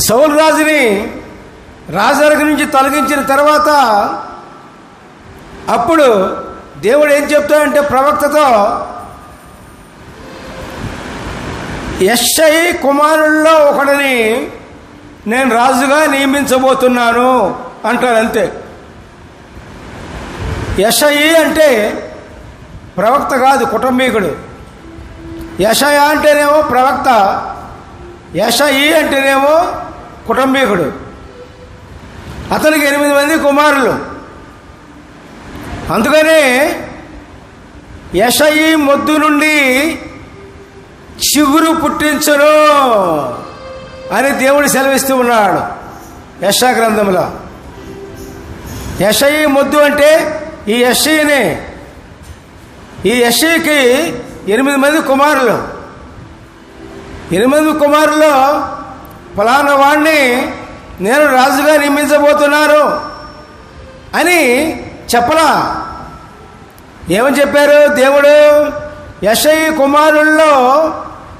సౌలు రాజుని రాజరగ నుంచి తొలగించిన తర్వాత అప్పుడు దేవుడు ఏం చెప్తాడంటే ప్రవక్తతో ఎస్ఐ కుమారుల్లో ఒకడిని నేను రాజుగా నియమించబోతున్నాను అంటాడు అంతే. యషయి అంటే ప్రవక్త కాదు కుటుంబీకుడు. యషయ అంటేనేమో ప్రవక్త. యషయి అంటేనేమో కుటుంబీకుడు. అతనికి ఎనిమిది మంది కుమారులు. అందుకనే యషయి మొద్దు నుండి చిగురు పుట్టించును అని దేవుడు సెలవిస్తూ ఉన్నాడు యశా గ్రంథంలో. యషయి మొద్దు అంటే ఈ యషయినే ఈ యషయికి ఎనిమిది మంది కుమారులు. ఎనిమిది కుమారులు ఫలానా వాడిని నేను రాజుగా నియమించబోతున్నాను అని చెప్పలా. ఏమని చెప్పారు? దేవుడు యశై కుమారుల్లో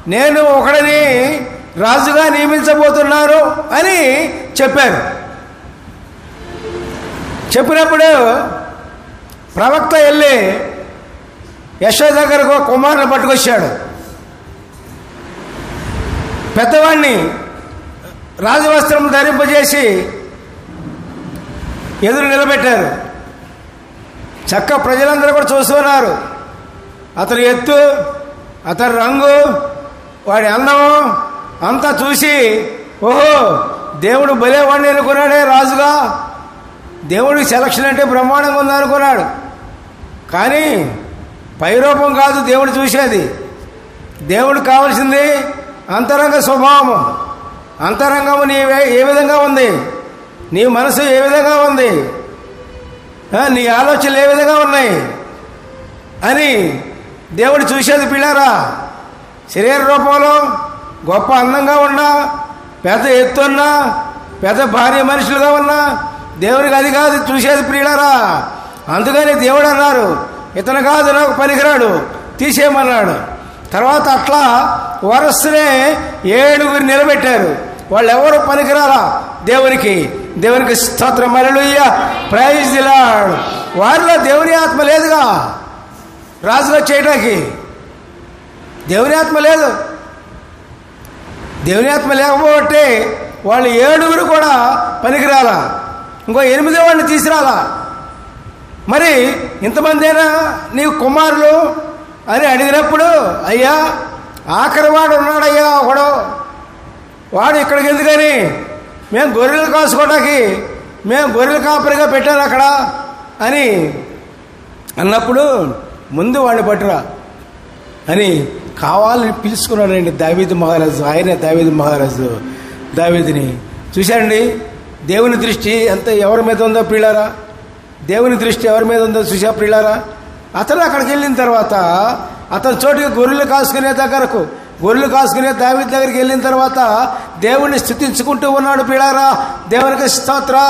నేను ఒకడిని రాజుగా నియమించబోతున్నారు అని చెప్పారు. చెప్పినప్పుడు ప్రవక్త వెళ్ళి యశో దగ్గరకు కుమారుని పట్టుకొచ్చాడు. పెద్దవాడిని రాజవస్త్రం ధరింపజేసి ఎదురు నిలబెట్టారు. చక్క ప్రజలందరూ కూడా చూస్తున్నారు అతని ఎత్తు అతని రంగు వాడి అందం అంతా చూసి ఓహో దేవుడు భలేవాడిని అనుకున్నాడే రాజుగా. దేవుడికి సెలక్షన్ అంటే బ్రహ్మాండంగా ఉందనుకున్నాడు కానీ పైరూపం కాదు దేవుడు చూసేది. దేవుడు కావాల్సింది అంతరంగ స్వభావము. అంతరంగము నీ ఏ విధంగా ఉంది? నీ మనసు ఏ విధంగా ఉంది? నీ ఆలోచనలు ఏ విధంగా ఉన్నాయి? అని దేవుడు చూసేది పిల్లారా శరీర రూపంలో గొప్ప అందంగా ఉన్నా పెద్ద ఎత్తున్నా పెద్ద భార్య మనుషులుగా ఉన్నా దేవుడికి అది కాదు చూసేది ప్రియులారా అందుకని దేవుడు అన్నారు ఇతను కాదు నాకు పనికిరాడు తీసేయమన్నాడు. తర్వాత అట్లా వరసనే ఏడుగురు నిలబెట్టారు. వాళ్ళు ఎవరు పనికిరారా దేవునికి. దేవునికి స్తోత్రం. మరలుయ్య ప్రైజ్ దిలాడు వారిలో దేవుని ఆత్మ లేదుగా. రాజుగా చేయడానికి దేవుని ఆత్మ లేదు. దేవుని ఆత్మ లేకపోతే వాళ్ళు ఏడుగురు కూడా పనికిరాలా? ఇంకో ఎనిమిదో వాడిని తీసుకురాలా? మరి ఇంతమందేనా నీ కుమారులు అని అడిగినప్పుడు అయ్యా ఆఖరి వాడు ఉన్నాడయ్యా ఒకడు వాడు ఇక్కడికి ఎందుకని? మేము గొర్రెలు కాసుకోవడానికి మేము గొర్రెలు కాపరిగా పెట్టాను అక్కడ. అని అన్నప్పుడు ముందు వాడిని పట్టురా. అని కావాలని పిలుచుకున్నాడండి దావీదు మహారాజు ఆయనే దావీదు మహారాజు దావీదుని. చూశారండి? దేవుని దృష్టి ఎంత ఎవరి మీద ఉందో పిల్లారా దేవుని దృష్టి ఎవరి మీద ఉందో చూసా పిల్లారా అతను అక్కడికి వెళ్ళిన తర్వాత అతని చోటుకి గొర్రెలు కాసుకునే దగ్గరకు గొర్రెలు కాసుకునే దావీదు దగ్గరికి వెళ్ళిన తర్వాత దేవుణ్ణి స్థుతించుకుంటూ ఉన్నాడు. పీడారా దేవునికి స్తోత్రం.